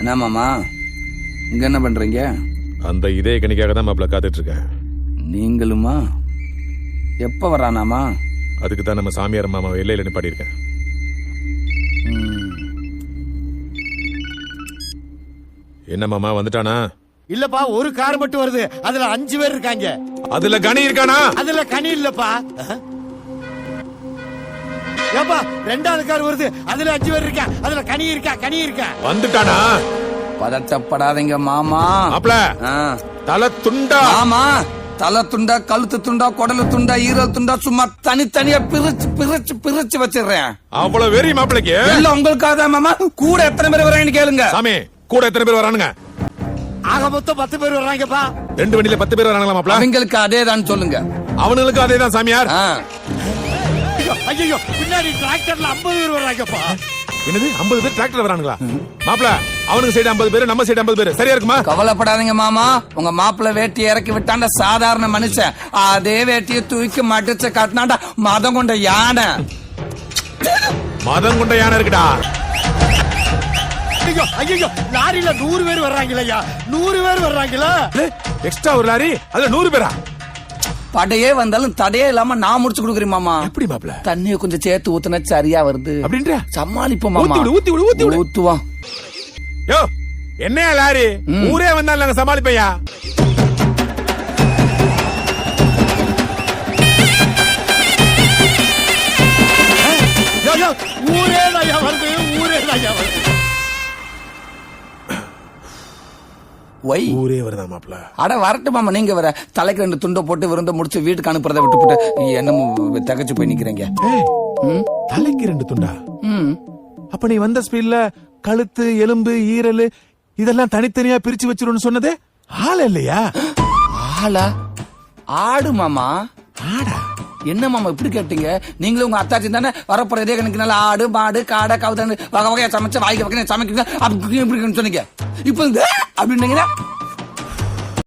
என்ன மாமா? இங்க என்ன பண்றீங்க? அந்த இதே கணிக்காக தான் மாப்பிள்ள காத்துட்டு இருக்கேன் நீங்களுமா? எப்ப வரானாமா? அதுக்கு தான் நம்ம சாமியார் மாமா எல்லையில நிப்பாடி இருக்கேன் என்ன மாமா வந்துட்டானா? இல்லப்பா ஒரு கார் மட்டும் வருது. அதுல அஞ்சு பேர் இருக்காங்க. அதுல கனி இருக்கானா? அதுல கனி இல்லப்பா. ஏப்பா ரெண்டாவது கார் வருது. அதுல அஞ்சு பேர் இருக்கா? அதுல கனி இருக்கா? கனி இருக்கா? வந்துட்டானா? பதட்டப்படாதீங்க மாமா. ஆ. தலை துண்டா? மாமா தலை துண்டா கழுத்து துண்டா குடலு துண்டா ஈரல் துண்டா சும்மா தனித்தனியா பிரிச்சு பிரிச்சு பிரிச்சு வச்சிடுறேன். அவ்வளவு வெறி மாப்பிளைக்கு எல்லாம் உங்களுக்காக தான் மாமா. கூட எத்தனை பேர் வராங்கன்னு கேளுங்க. சாமி கூட எத்தனை பேர் வரானுங்க? ஆக மொத்தம் பத்து பேர் வர்றாங்கப்பா ரெண்டு வண்டியில பத்து பேர் வராங்களா மாப்பிள அவங்களுக்கு அதே தான் சொல்லுங்க. அவனுங்களுக்கு அதேதான் சாமியார். ஆ. ஐயோ பின்னாடி டிராக்டர்ல ஐம்பது பேர் வர்றாங்கப்பா. என்னது 50 பேர் டிராக்டர் வரானுங்களா? மாப்பிள அவனுக்கு சைடு 50 பேர் நம்ம சைடு 50 பேர். சரியா இருக்குமா? கவலைப்படாதீங்க மாமா. உங்க மாப்பிள்ளை வேட்டி இறக்கி விட்டாண்ட சாதாரண மனுஷன். அதே வேட்டியை தூக்கி மடிச்சு காட்டினாண்டா மதம் கொண்ட யானை. மதம் கொண்ட யானை இருக்குடா. ஐயோ ஐயோ லாரியில நூறு பேர் வர்றாங்களா நூறு பேர் வர்றாங்களா. எக்ஸ்ட்ரா ஒரு லாரி அதுல நூறு பேரா? படையே வந்தாலும் தடையே இல்லாம நான் முடிச்சு கொடுக்குறேன் மாமா. எப்படி மாப்பிள? தண்ணிய கொஞ்சம் சேர்த்து ஊத்துனா சரியா வருது. அப்படின்ற? சமாளிப்போம் மாமா. ஊத்தி விடு, ஊத்தி விடு, ஊத்தி விடு. ஊத்துவான் யோ என்னையா லாரி? ஊரே வந்தாலும் நாங்க சமாளிப்பையா? ஊரே ஐயா வருது ஊரே ஐயா வருது. ஒய் ஊரே வருதா மாப்பிள அட வரட்டும் மாமா நீங்க வர தலைக்கு ரெண்டு துண்டை போட்டு விருந்த முடிச்சு வீட்டுக்கு அனுப்புறதை விட்டு போட்டு என்னமோ தகச்சு போய் நிக்கிறீங்க? தலைக்கு ரெண்டு துண்டா. அப்ப நீ வந்த ஸ்பீட்ல கழுத்து எலும்பு ஈரல் இதெல்லாம் தனித்தனியா பிரிச்சு வச்சிருன்னு சொன்னது ஆள் இல்லையா? ஆளா? ஆடு மாமா. ஆடா? என்ன மாமா இப்படி கேட்டீங்க? நீங்களும் உங்க அத்தாச்சி தானே வரப்போற இதே கணக்கு நல்ல ஆடு மாடு காடை கவுதாண்டு வகை வகையா சமைச்சு வாய்க்கு வகையா சமைக்கிறீங்க. அப்படி இப்படி சொன்னீங்க. இப்போ அப்படின்னீங்கன்னா